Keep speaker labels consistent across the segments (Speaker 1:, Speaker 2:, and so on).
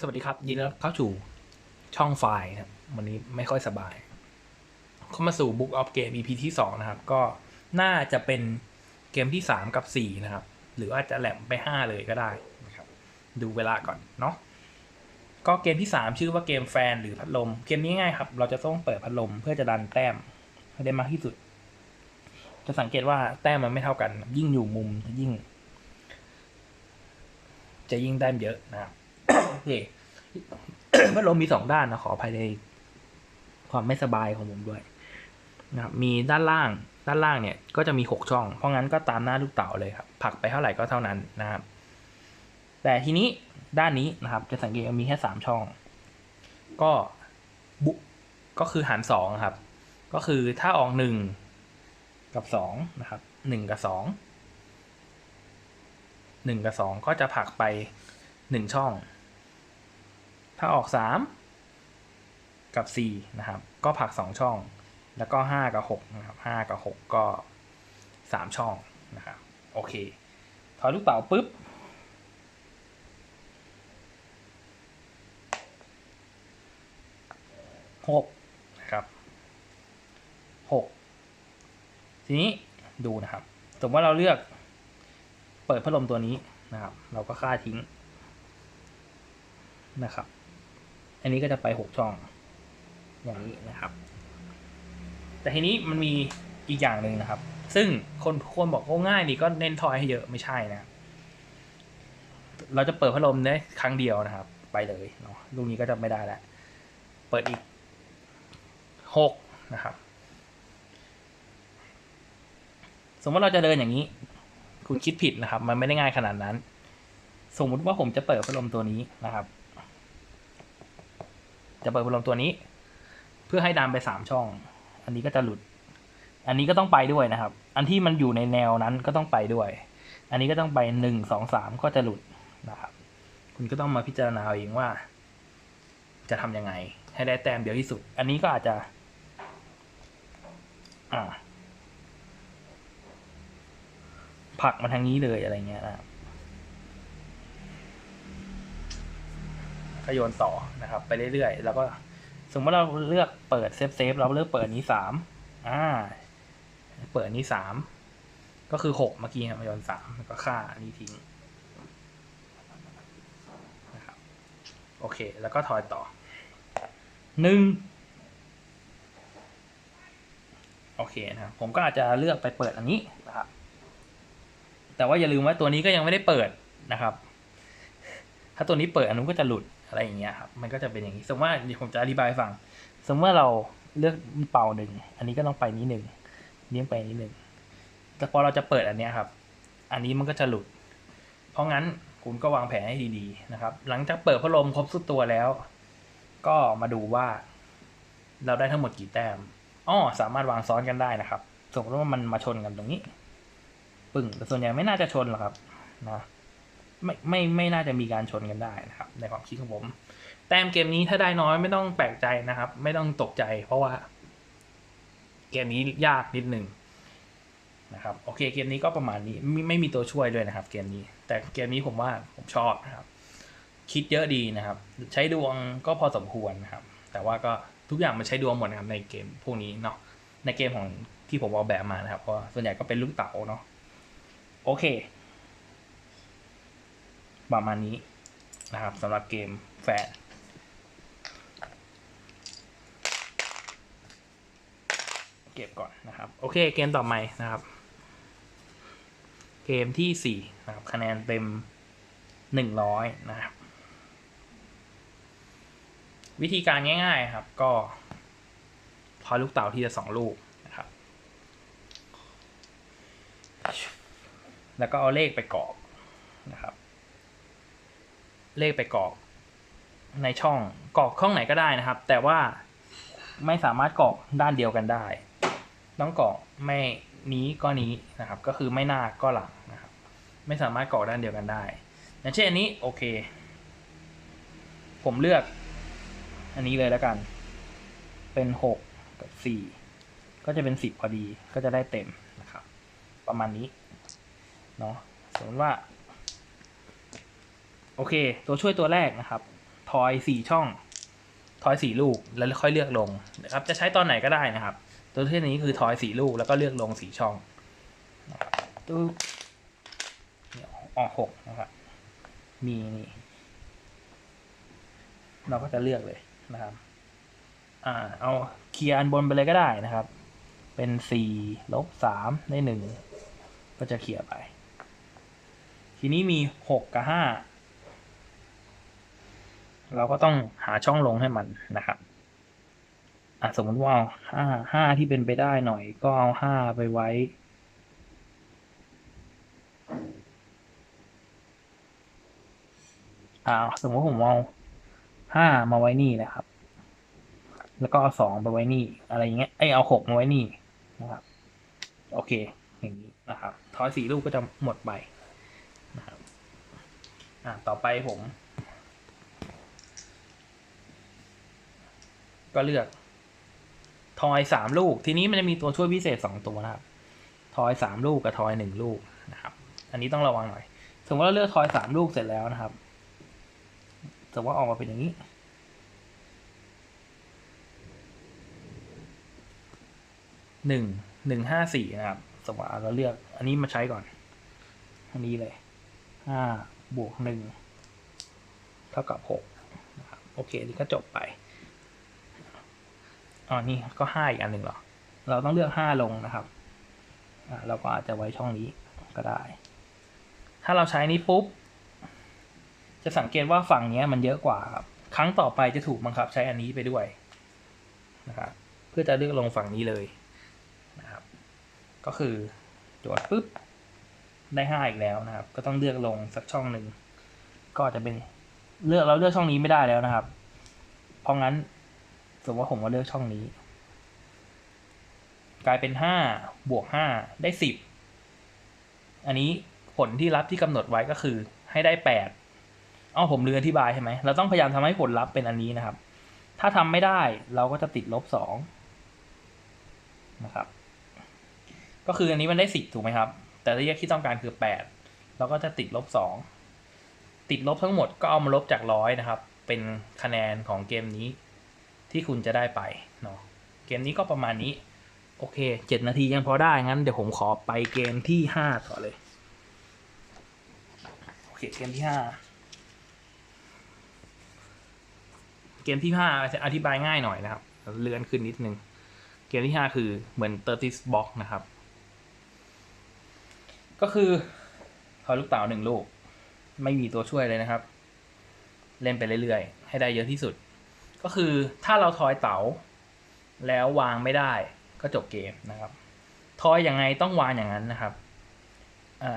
Speaker 1: สวัสดีครับ ยินดีต้อนรับเข้าสู่ช่องไฟล์นะครับ วันนี้ไม่ค่อยสบาย เข้ามาสู่ Book of Game EP ที่ 2 นะครับ ก็น่าจะเป็นเกมที่ 3 กับ 4 นะครับ หรือว่าจะแหลมไป 5 เลยก็ได้นะครับ ดูเวลาก่อนเนาะก็เกมที่ 3 ชื่อว่าเกมแฟนหรือพัดลม เกมนี้ง่ายครับ เราจะต้องเปิดพัดลมเพื่อจะดันแต้มให้ได้มากที่สุด จะสังเกตว่าแต้มมันไม่เท่ากัน ยิ่งอยู่มุมยิ่ง จะยิ่งแต้มเยอะนะครับ โอเคพัดลมมีสองด้านนะขออภัยในความไม่สบายของผมด้วยนะครับมีด้านล่างด้านล่างเนี่ยก็จะมีหกช่อง เพราะงั้นก็ตามหน้าลูกเต๋าเลยครับผลักไปเท่าไหร่ก็เท่านั้นนะครับ แต่ทีนี้ด้านนี้นะครับ จะสังเกตว่ามีแค่สามช่อง ก็บุก็คือหารสองครับ ก็คือถ้าออกหนึ่งกับสองนะครับหนึ่งกับสองหนึ่งกับสองก็จะผลักไปหนึ่งช่อง ถ้าออกสามกับสี่นะครับ ก็ผักสองช่อง แล้วก็ห้ากับหกนะครับห้ากับหกก็สามช่องนะครับ โอเค ถอยลูกเต๋าปุ๊บหกนะครับหกทีนี้ดูนะครับ สมมติว่าเราเลือกเปิดพัดลมตัวนี้นะครับ เราก็ค่าทิ้งนะครับ อันนี้ก็จะไปหกช่อง อย่างนี้นะครับ แต่ทีนี้มันมีอีกอย่างหนึ่งนะครับ ซึ่งคนคนบอกว่าง่ายดีก็เน้นทอยให้เยอะไม่ใช่นะ เราจะเปิดพัดลมได้ครั้งเดียวนะครับ ไปเลยเนาะลูกนี้ก็จะไม่ได้แล้วเปิดอีกหกนะครับ สมมติเราจะเดินอย่างนี้ คุณคิดผิดนะครับ มันไม่ได้ง่ายขนาดนั้น สมมุติว่าผมจะเปิดพัดลมตัวนี้นะครับ จะเปิดพัดลมตัวนี้ เพื่อให้ดันไปสามช่อง อันนี้ก็จะหลุด อันนี้ก็ต้องไปด้วยนะครับ อันที่มันอยู่ในแนวนั้นก็ต้องไปด้วย อันนี้ก็ต้องไปหนึ่งสองสามก็จะหลุดนะครับ คุณก็ต้องมาพิจารณาเองว่า จะทำยังไง ให้ได้แต้มเดียวที่สุด อันนี้ก็อาจจะ อ่าผักมาทางนี้เลยอะไรเงี้ยนะครับ ก็โยนต่อนะครับ ไปเรื่อยๆ แล้วก็สมมติเราเลือกเปิดเซฟเซฟเราเลือกเปิดนี้สามอ่า เปิดนี้สามก็คือหกเมื่อกี้ครับโยนสามแล้วก็ค่าอันนี้ทิ้งนะครับโอเค แล้วก็ทอยต่อหนึ่งโอเคนะครับผมก็อาจจะเลือกไปเปิดอันนี้นะครับ แต่ว่าอย่าลืมว่าตัวนี้ก็ยังไม่ได้เปิดนะครับ ถ้าตัวนี้เปิดอันนู้นก็จะหลุด อะไรอย่างเงี้ยครับมันก็จะเป็นอย่างนี้สมมติว่าเดี๋ยวผมจะอธิบายฟัง สมมติว่าเราเลือกเป่าหนึ่งอันนี้ก็ต้องไปนี้หนึ่งนี้ไปนี้หนึ่งแต่พอเราจะเปิดอันเนี้ยครับ อันนี้มันก็จะหลุด เพราะงั้นคุณก็วางแผนให้ดีๆนะครับ หลังจากเปิดพัดลมครบสุดตัวแล้ว ก็มาดูว่า เราได้ทั้งหมดกี่แต้มอ้อสามารถวางซ้อนกันได้นะครับสมมติว่ามันมาชนกันตรงนี้ ปึ้งแต่ส่วนใหญ่ไม่น่าจะชนหรอกครับนะ ไม่ไม่ไม่น่าจะมีการชนกันได้นะครับ ในความคิดของผม แต้มเกมนี้ถ้าได้น้อยไม่ต้องแปลกใจนะครับ ไม่ต้องตกใจเพราะว่า เกมนี้ยากนิดหนึ่งนะครับโอเคเกมนี้ก็ประมาณนี้ไม่ไม่มีตัวช่วยด้วยนะครับเกมนี้ แต่เกมนี้ผมว่าผมชอบนะครับ คิดเยอะดีนะครับ ใช้ดวงก็พอสมควรนะครับ แต่ว่าก็ทุกอย่างมันใช้ดวงหมดนะครับในเกมพวกนี้เนาะในเกมของที่ผมออกแบบมานะครับเพราะส่วนใหญ่ก็เป็นลูกเต๋าเนาะโอเค ประมาณนี้นะครับสำหรับเกมแฟนเก็บก่อนนะครับ โอเคเกมต่อไปนะครับ เกมที่สี่นะครับ คะแนนเต็มหนึ่งร้อยนะครับ วิธีการง่ายๆครับ ก็ทอลูกเต่าทีละสองลูกนะครับ แล้วก็เอาเลขไปกรอกนะครับ เลขไปกรอก ในช่องกรอกช่องไหนก็ได้นะครับ แต่ว่าไม่สามารถกรอกด้านเดียวกันได้ ต้องกรอกไม่นี้ก็นี้นะครับ ก็คือไม่หน้าก็หลังนะครับ ไม่สามารถกรอกด้านเดียวกันได้อย่างเช่นอันนี้โอเค ผมเลือก อันนี้เลยแล้วกัน เป็นหกกับสี่ก็จะเป็นสิบพอดีก็จะได้เต็มนะครับ ประมาณนี้เนาะสมมติว่า โอเค ตัวช่วยตัวแรกนะครับ ทอยสี่ช่อง ทอยสี่ลูกแล้วค่อยเลือกลงนะครับ จะใช้ตอนไหนก็ได้นะครับ ตัวที่นี้คือทอยสี่ลูกแล้วก็เลือกลงสี่ช่องนะครับตู้ออกหกนะครับ มีนี่ เราก็จะเลือกเลยนะครับ อ่า เอาเคลียร์อันบนไปเลยก็ได้นะครับ เป็นสี่ลบสามได้หนึ่งก็จะเคลียร์ไป ทีนี้มีหกกับห้า เราก็ต้องหาช่องลงให้มันนะครับอะสมมติว่าห้าห้าที่เป็นไปได้หน่อย ก็เอาห้าไปไว้ อ่า สมมติผมเอาห้ามาไว้นี่นะครับ แล้วก็เอาสองไปไว้นี่ อะไรอย่างเงี้ยไอยเอาหกมาไว้นี่นะครับ โอเค อย่างนี้นะครับทอยสี่ลูกก็จะหมดไปนะครับ อ่า ต่อไปผม ก็เลือกทอยสามลูก ทีนี้มันจะมีตัวช่วยพิเศษสองตัวนะครับ ทอยสามลูกกับทอยหนึ่งลูกนะครับ อันนี้ต้องระวังหน่อยสมมติว่าเราเลือกทอยสามลูกเสร็จแล้วนะครับสมมติว่าออกมาเป็นอย่างนี้ หนึ่ง หนึ่งห้าสี่นะครับ สมมติว่าเราเลือก อันนี้มาใช้ก่อน อันนี้เลย ห้าบวกหนึ่งเท่ากับหกนะครับ โอเค นี่ก็จบไป อ๋อนี่ก็ห้าอีกอันหนึ่งเหรอ เราต้องเลือกห้าลงนะครับอ่าเราก็อาจจะไว้ช่องนี้ก็ได้ ถ้าเราใช้นี้ปุ๊บ จะสังเกตว่าฝั่งเนี้ยมันเยอะกว่าครับ ครั้งต่อไปจะถูกบังคับใช้อันนี้ไปด้วยนะครับ เพื่อจะเลือกลงฝั่งนี้เลยนะครับ ก็คือจวดปุ๊บ ได้ห้าอีกแล้วนะครับ ก็ต้องเลือกลงสักช่องหนึ่ง ก็จะเป็นเลือกเราเลือกช่องนี้ไม่ได้แล้วนะครับ เพราะงั้น สมมติว่าผมว่าเลือกช่องนี้ กลายเป็นห้าบวกห้าได้สิบอันนี้ผลที่รับที่กำหนดไว้ก็คือให้ได้แปดเอ้าผมลืมอธิบายใช่ไหมเราต้องพยายามทำให้ผลลัพธ์เป็นอันนี้นะครับ ถ้าทำไม่ได้เราก็จะติดลบสองนะครับ ก็คืออันนี้มันได้สิบถูกไหมครับ แต่ระยะที่ต้องการคือแปดเราก็จะติดลบสองติดลบทั้งหมดก็เอามาลบจากร้อยนะครับ เป็นคะแนนของเกมนี้ ที่คุณจะได้ไปเนาะเกมนี้ก็ประมาณนี้ โอเคเจ็ดนาทียังพอได้ งั้นเดี๋ยวผมขอไปเกมที่ห้าต่อเลย โอเค เกมที่ห้าเกมที่ห้าจะอธิบายง่ายหน่อยนะครับ เลื่อนขึ้นนิดนึง เกมที่ห้าคือเหมือน Tetris Block นะครับ ก็คือทอลูกเต๋าหนึ่งลูก ไม่มีตัวช่วยเลยนะครับ เล่นไปเรื่อยๆ ให้ได้เยอะที่สุด ก็คือถ้าเราทอยเต๋า แล้ววางไม่ได้ก็จบเกมนะครับ ทอยยังไงต้องวางอย่างนั้นนะครับ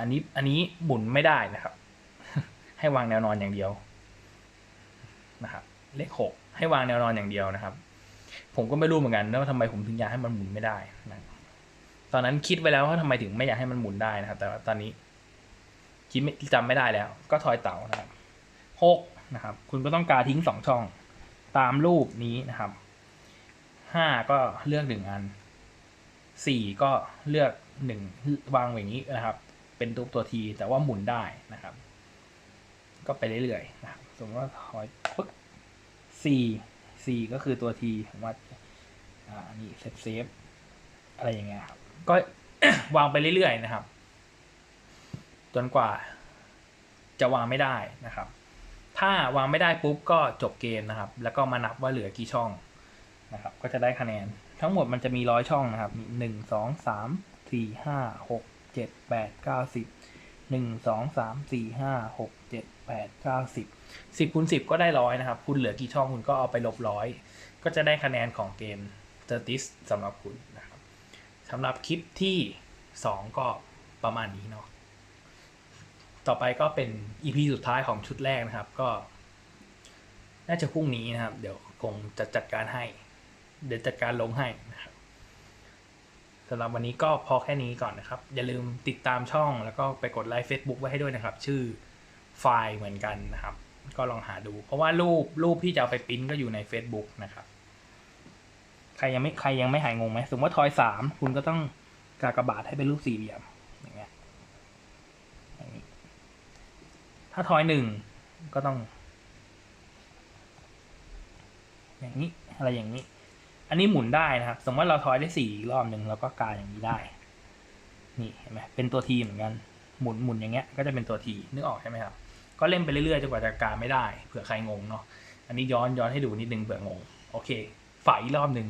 Speaker 1: อันนี้อันนี้หมุนไม่ได้นะครับ ให้วางแนวนอนอย่างเดียวนะครับเลขหกให้วางแนวนอนอย่างเดียวนะครับ ผมก็ไม่รู้เหมือนกันว่าทำไมผมถึงอยากให้มันหมุนไม่ได้นะตอนนั้นคิดไว้แล้วว่าทำไมถึงไม่อยากให้มันหมุนได้นะครับ แต่ว่าตอนนี้คิดไม่จำไม่ได้แล้ว ก็ทอยเต๋านะครับหกนะครับ คุณก็ต้องการทิ้งสองช่อง ตามรูปนี้นะครับห้าก็เลือกหนึ่งอันสี่ก็เลือกหนึ่งวางอย่างนี้นะครับ เป็นรูปตัวทีแต่ว่าหมุนได้นะครับ ก็ไปเรื่อยๆนะครับสมมติว่าถอยปึ๊กสี่สี่ก็คือตัวทีผมว่าอ่านี่เซฟเซฟอะไรอย่างเงี้ยครับ ก็วางไปเรื่อยๆนะครับ จนกว่าจะวางไม่ได้นะครับ ถ้าวางไม่ได้ปุ๊บก็จบเกมนะครับ แล้วก็มานับว่าเหลือกี่ช่องนะครับ ก็จะได้คะแนน ทั้งหมดมันจะมีร้อยช่องนะครับหนึ่งสองสามสี่ห้าหกเจ็ดแปดเก้าสิบหนึ่งสองสามสี่ห้าหกเจ็ดแปดเก้าสิบสิบคูณสิบก็ได้ร้อยนะครับ คุณเหลือกี่ช่องคุณก็เอาไปลบร้อยก็จะได้คะแนนของเกมเตอร์ติสสำหรับคุณนะครับสำหรับคลิปที่สองก็ประมาณนี้เนาะ ต่อไปก็เป็น EP สุดท้ายของชุดแรกนะครับก็ น่าจะพรุ่งนี้นะครับ เดี๋ยวคงจะจัดการให้ เดี๋ยวจัดการลงให้นะครับสำหรับวันนี้ก็พอแค่นี้ก่อนนะครับ อย่าลืมติดตามช่องแล้วก็ไปกดไลค์ Facebook ไว้ให้ด้วยนะครับ ชื่อไฟล์เหมือนกันนะครับ ก็ลองหาดู เพราะว่ารูปรูปที่จะเอาไปปิ้นก็อยู่ใน Facebook นะครับ ใครยังไม่ใครยังไม่หายงงไหมสมมติว่าทอยสามคุณก็ต้องกากบาทให้เป็นรูปสี่เหลี่ยมอย่างเงี้ยอย่างนี้ ถ้าทอยหนึ่งก็ต้อง อย่างนี้อะไรอย่างนี้ อันนี้หมุนได้นะครับ สมมติเราทอยได้สี่รอบหนึ่งเราก็กาอย่างนี้ได้ นี่เห็นไหมเป็นตัวทีเหมือนกัน หมุนหมุนอย่างเงี้ย ก็จะเป็นตัวทีนึกออกใช่ไหมครับ ก็เล่นไปเรื่อยๆจนกว่าจะกาไม่ได้ เผื่อใครงงเนาะ อันนี้ย้อนย้อนให้ดูนิดนึงเผื่องง โอเค ฝ่ายอีกรอบหนึ่ง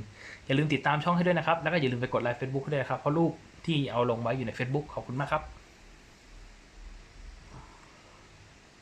Speaker 1: อย่าลืมติดตามช่องให้ด้วยนะครับ แล้วก็อย่าลืมไปกดไลค์ Facebook ด้วยนะครับ เพราะรูปที่เอาลงไว้อยู่ใน Facebook ขอบคุณมากครับ